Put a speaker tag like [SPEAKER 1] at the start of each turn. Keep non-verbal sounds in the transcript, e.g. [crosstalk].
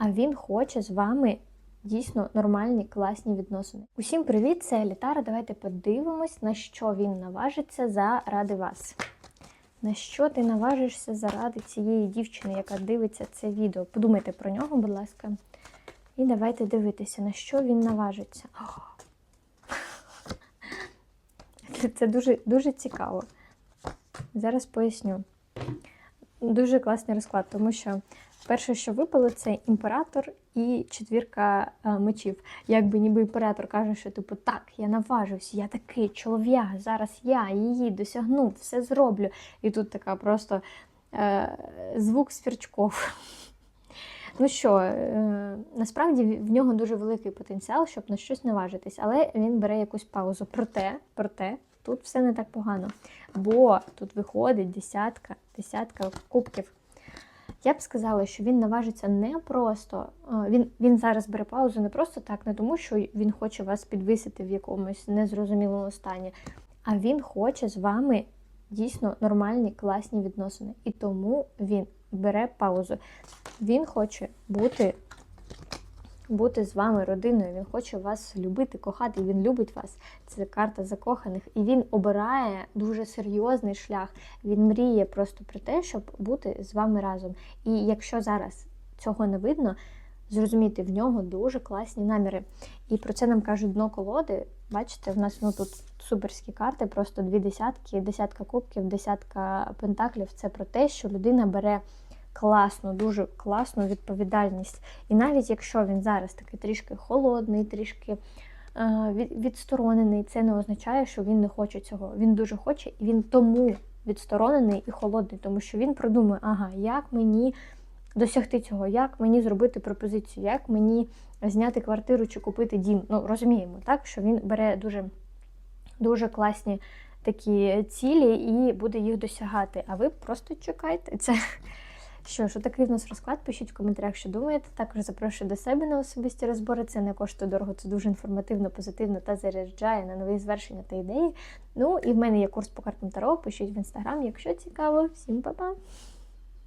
[SPEAKER 1] а він хоче з вами дійсно нормальні, класні відносини. Усім привіт, це Літара. Давайте подивимось, на що він наважиться заради вас. На що ти наважишся заради цієї дівчини, яка дивиться це відео? Подумайте про нього, будь ласка. І давайте дивитися, на що він наважиться. [laughs] Це дуже, дуже цікаво. Зараз поясню. Дуже класний розклад, тому що перше, що випало, це імператор і четвірка е, мечів. Якби ніби імператор каже, що типу так, я наважусь, я такий чолов'яг, зараз я її досягну, все зроблю. І тут така просто е, звук свірчков. [laughs] Ну що, е, насправді в нього дуже великий потенціал, щоб на щось наважитись, але він бере якусь паузу. Проте, проте, тут все не так погано. Бо тут виходить десятка, десятка кубків. Я б сказала, що він наважиться не просто. е, Він, він зараз бере паузу не просто так, не тому, що він хоче вас підвисити в якомусь незрозумілому стані, а він хоче з вами дійсно нормальні, класні відносини. І тому він бере паузу. Він хоче бути, бути з вами родиною, він хоче вас любити, кохати, він любить вас. Це карта закоханих. І він обирає дуже серйозний шлях. Він мріє просто про те, щоб бути з вами разом. І якщо зараз цього не видно, зрозумійте, в нього дуже класні наміри. І про це нам кажуть дно колоди. Бачите, в нас ну, тут суперські карти, просто дві десятки, десятка кубків, десятка пентаклів. Це про те, що людина бере класну, дуже класну відповідальність. І навіть якщо він зараз такий трішки холодний, трішки е, відсторонений, це не означає, що він не хоче цього. Він дуже хоче, і він тому відсторонений і холодний, тому що він продумує, ага, як мені досягти цього, як мені зробити пропозицію, як мені зняти квартиру чи купити дім. Ну, розуміємо, так, що він бере дуже, дуже класні такі цілі і буде їх досягати. А ви просто чекайте. Це що ж, отакий в нас розклад. Пишіть в коментарях, що думаєте. Також запрошую до себе на особисті розбори. Це не коштує дорого, це дуже інформативно, позитивно та заряджає на нові звершення та ідеї. Ну і в мене є курс по картам Таро. Пишіть в інстаграм, якщо цікаво. Всім па-па!